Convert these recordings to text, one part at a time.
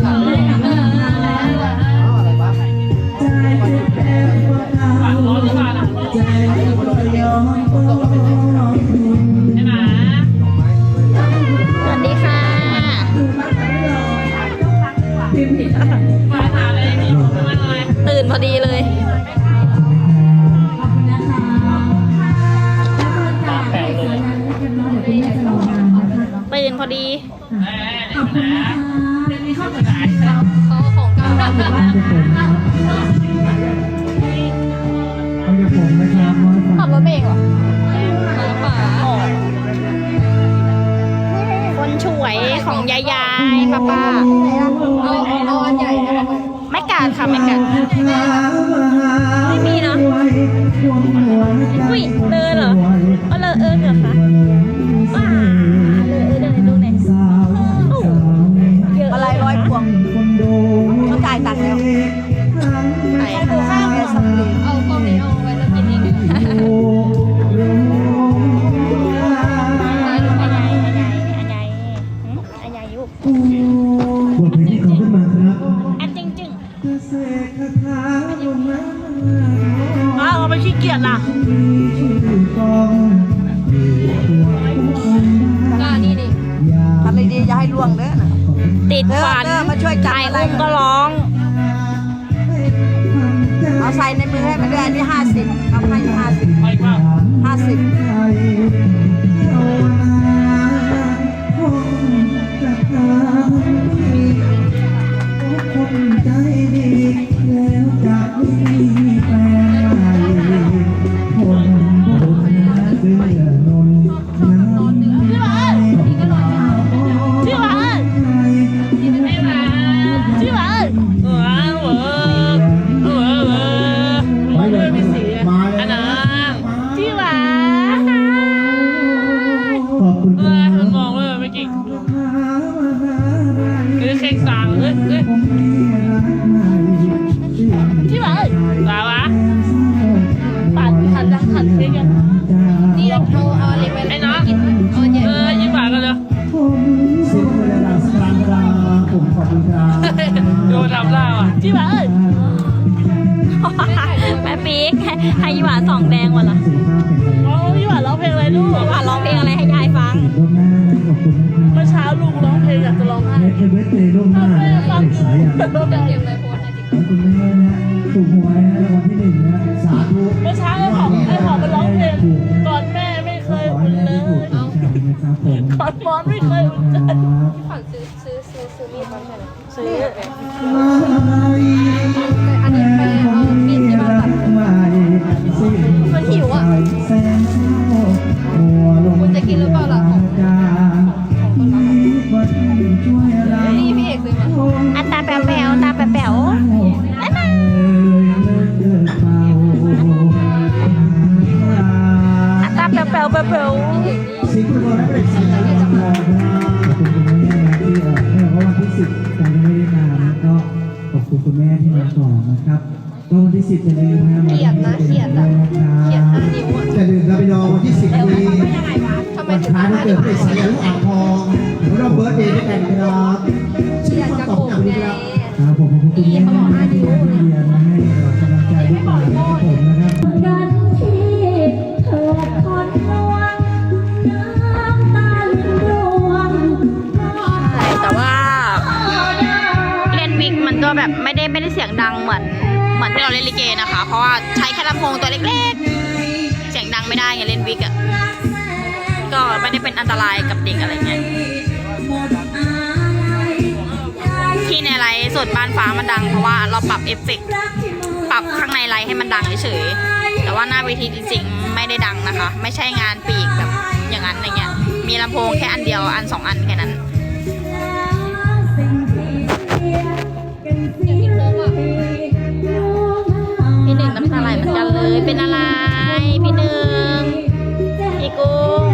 他。 ยของยายยายป้าป้าเอาเอาอันใหญ่ไม่กัดค่ะไม่กัดไม่มีเนอะอุ้ยเลยเหรอ ขี้เกียจล่ะมีชื่อกองอยู่ตัวผู้คนก็นี่ดิอยาทำดีๆอย่าให้ล่วงเด้อนะติดฟันเออมาช่วยจับไอ้อะไรอุ้มก็ร้อง เอาใส่ในมือให้มันด้วยอันนี้ห้าสิบเอาให้ห้าสิบ อนมอนไม่เคยอุ่นใจครับฝันซื้อซื้อซื้อซื้อมีดมาใช่ไหมซื้อ คุณคุณแม่ที่มาก่อนนะครับก็วันที่สิบจะลืมนะเขียนนะเขียนอะเขียนห้านิ้วอะจะลืมนะพี่น้องวันที่สิบนี้ทำไมวันถึงคล้ายวันเกิดพระเอกสายลูกอ่างทองเราเบิร์ดเดย์ด้วยกันครับเขียนกระโปรงไงครับผมขอบคุณคุณแม่นะครับที่มาเรียนมาให้กำลังใจลูกหลานนะครับผมนะครับ แบบไม่ได้ไม่ได้เสียงดังเหมือนเหมือนที่เราเล่นลิเกนะคะ เพราะว่าใช้แค่ลำโพงตัวเล็กๆ เสียงดังไม่ได้ไงเล่นวิกอะก็ไม่ได้เป็นอันตรายกับเด็กอะไรเงี้ยที่ในไลฟ์สดบ้านฟ้ามันดัง เพราะว่าเราปรับเอฟเฟกปรับข้างในไลฟ์ให้มันดังเฉยๆแต่ว่าหน้าเวทีจริงๆไม่ได้ดังนะคะ ไม่ใช่งานปีกแบบอย่างนั้นอะไรเงี้ยมีลำโพงแค่อันเดียวอันสองอันแค่นั้น พี่หนึ่งน้ำตาไหลเหมือนกันเลย เป็นอะไร พี่หนึ่งพี่กุ้ง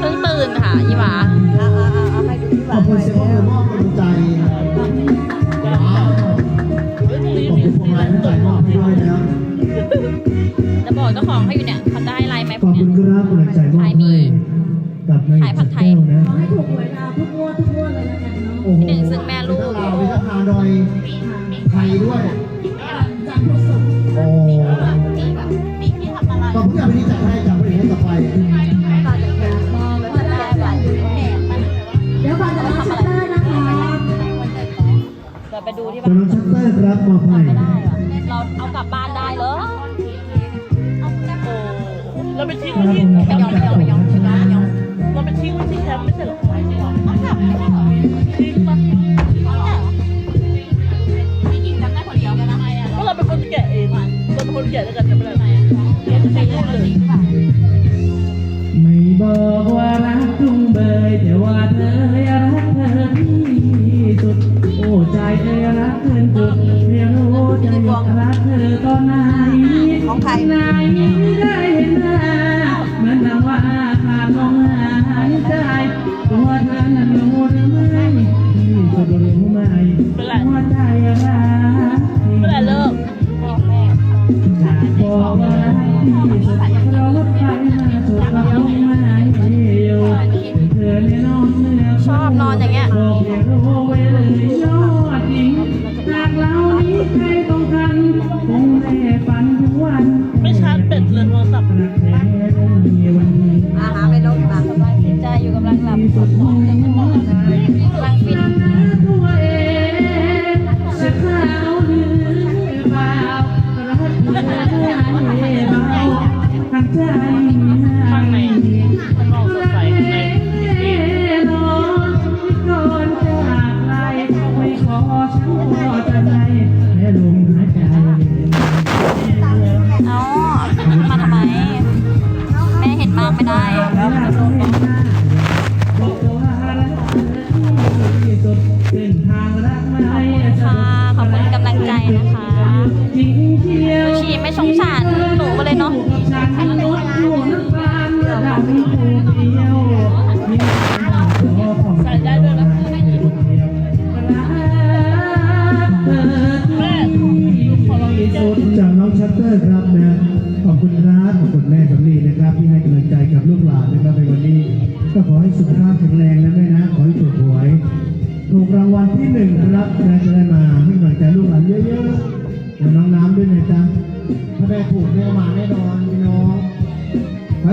เพิ่งตื่นค่ะยี่หวาเอาเอาเอาเอาให้ดูที่ขบ้าอบนคุณไว้เซฟเฟอร์มอบกำลังใจขอบคุณพวงมาลัยน้ำใจมอบให้ด้วยนะครับจะบอกเจ้าของเขาอยู่เนี่ยเขาได้ ได้รับมาให้ได้เราเอากลับบ้านได้เหรอเราไปทิ้งว้ที่ยคมป์ไม่ใช่หอเราไปทิ้งไว้ที่แคมป์ไม่ใช่หรอต้องกลับไม่ใช่หรอทิ้งปะก็เราเป็นคนแกะเองเราเป็นคนแกะแล้วกันนะไม่กใช่อไม่บอกว่ารักตุ้งเแต่ว่าเธอ Bye. ชีไม่สงสารหนูเลยเนาะ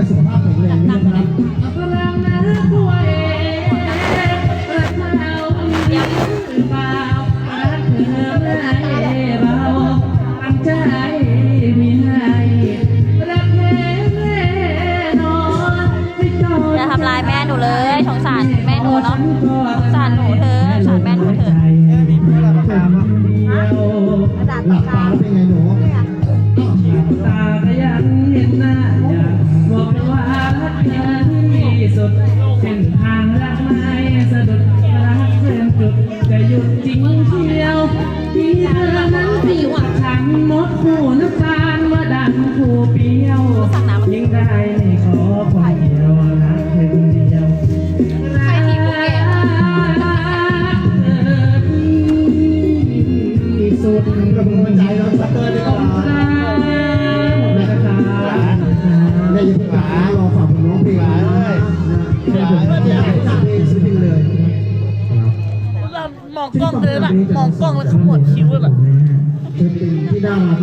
สุขภาพแข็งแรงนะครับตังนะป่ย หยุดจริงเชียวที่เธอนั้นสิว่าฉันหมดหูน้ำตา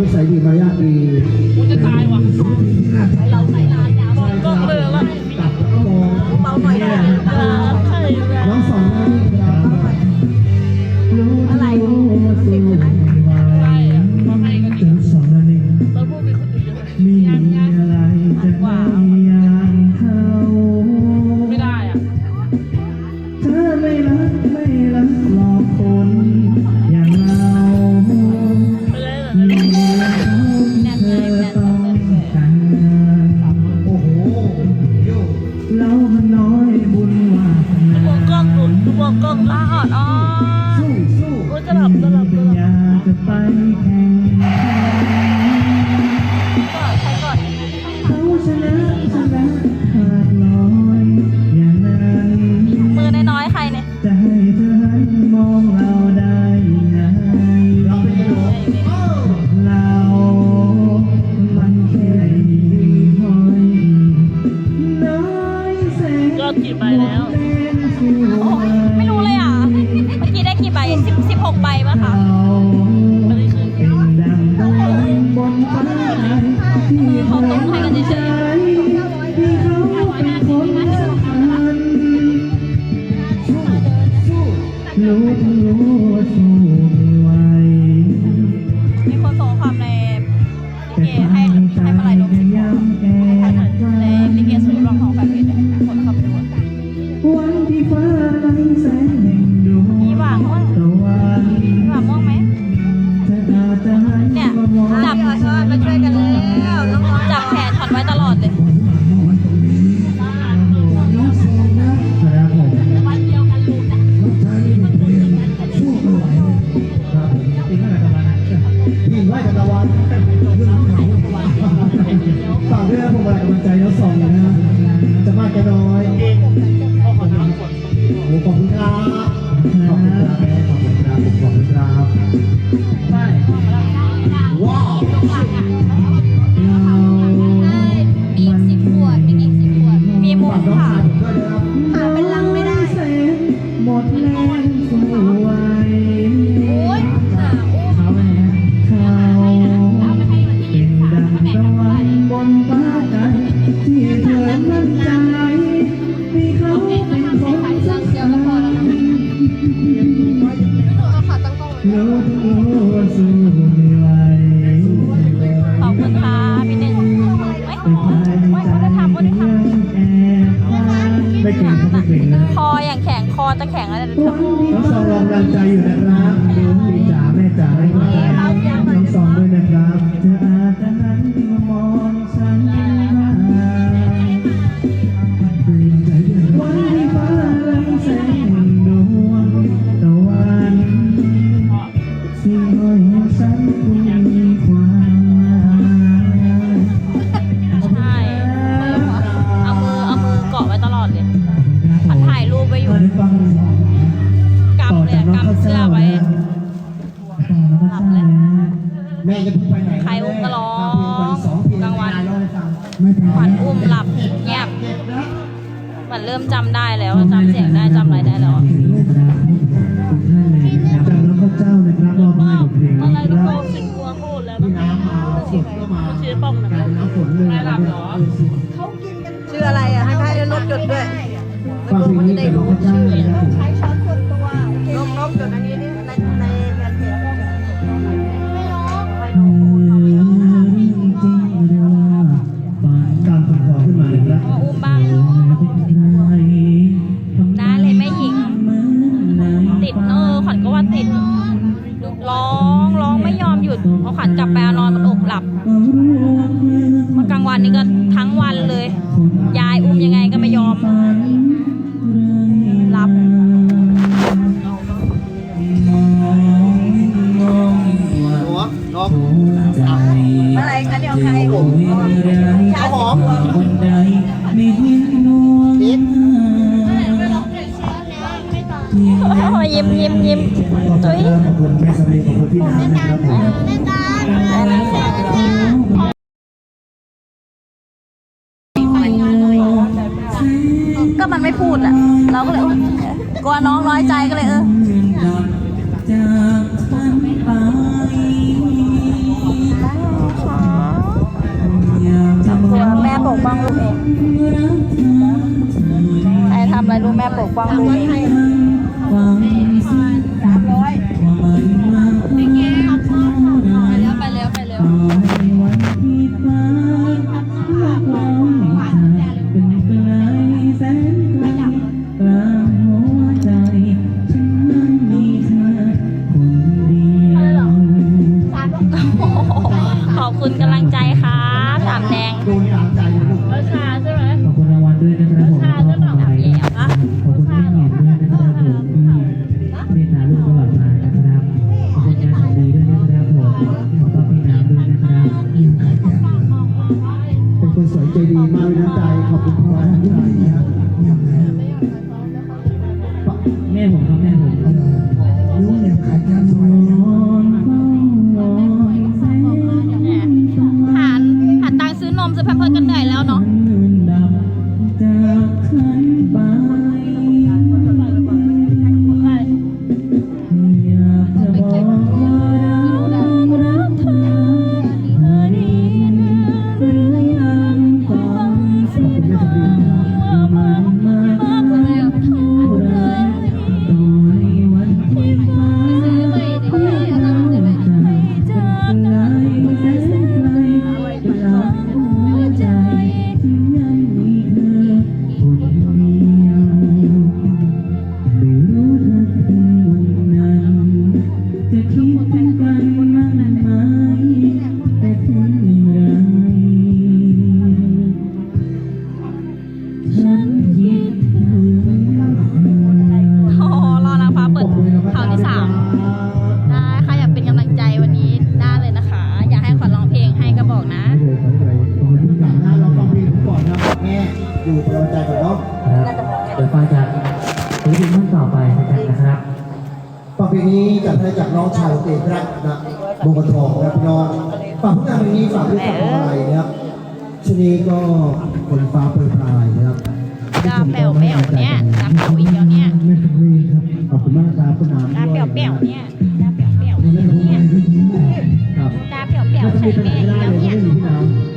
sa hindi Mariaki ก็ลาหอดอ ไปปะคะ หาเป็นลังไม่ได้ หมดแล้ว ขวัญอุ้มหลับเงียบเหมือนเริ่มจำได้แล้วจำเสียงได้จำอะไรได้แล้ว คนที่น้ำนะครับผมก็มันไม่พูดอะ เราก็เลยกลัวน้องน้อยใจก็เลยเออแม่ปกป้องลูกเองใครทำอะไรลูกแม่ปกป้องลูก Papa. แม่ผมครับแม่ผมครับรู้แนวขายยาสมัยนี้ หันหันตังซื้อนมซื้อแพมเพิร์กันหน่อย แม่อยู่เป็นกำลังใจกับน้องะครับเดี๋ยวฟังจากศิลปินท่านต่อไปนะครับฝั่งเพลงนี้จัดให้จากน้องชาวเตยรักนะบงกทองนะพี่น้องฝากผลงานเพลงนี้ฝั่ด้วยกับอะไรนะครับช่วงนี้ก็ฝนฟ้าโปรยปลายนะครับตาเปลวเปลวเนี่ยตาเปลวอีกแล้วเนี่ยไม่ครับขอบคุณมากครับคุณน้ำตาเปลวเปลวเนี่ยตาเปลวเปลวเนี่ยตาเปลวเปลวใส่แม่แล้วเนี่ย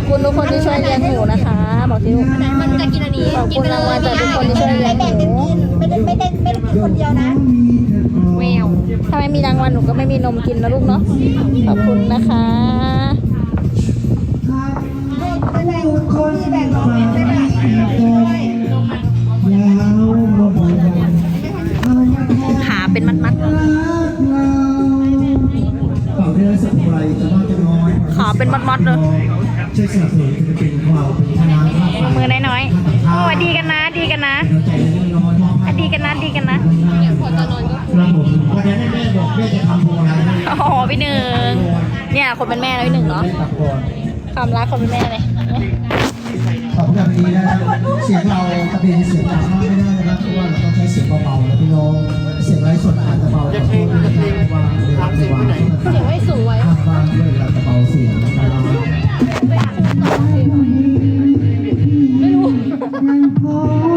อบคุณทุกคนที่ช่วยเลี้ยงหนูนะคะ บอกที่ลูกมันจะกินอันนี้ขอบคุณรางวัลจากทุกคนที่ช่วยเลี้ยงหแบ่งกันนูกินไม่ได้ไม่ได้ไม่ได้กินคนเดียวนะแววถ้าไม่มีรางวัลหนูก็ไม่มีนมกินนะลูกเนาะ ขอบคุณนะคะ ไม่แบ่งคนที่แบ่งเราไม่ได้แบ่งด้วยยาวมาบอกเอามาแทนขาเป็นมัดรักเราเป่าเรือสักไรจะมากจะน้อยๆขาเป็นมัดๆเลย ช่วยสนับสนุนจะเป็นข่าวเป็นทนายค่าไฟมือน้อยๆโอ้ดีกันนะ ดีกันนะเราใจเล็กน้อยมอบให้ดีกันนะดีกันนะครับผมวันนี้แม่บอกแม่จะทำพวงอะไรให้โอ้โหพี่หนึ่งเนี่ยคนเป็นแม่แล้วพี่หนึ่งเนาะแม่ตัดก่อนความรักคนเป็นแม่เลยขอบคุณแบบนี้นะครับเสียงเราตะเบนเสียงดังมากไม่ได้นะครับเพราะว่าเราต้องใช้เสียงเบาๆนะพี่น้องเสียงไร้สดอาจจะเบาขอโทษด้วยนะครับเพราะว่าเดี๋ยวจะวางเสียงไม่สูง 爱 believe.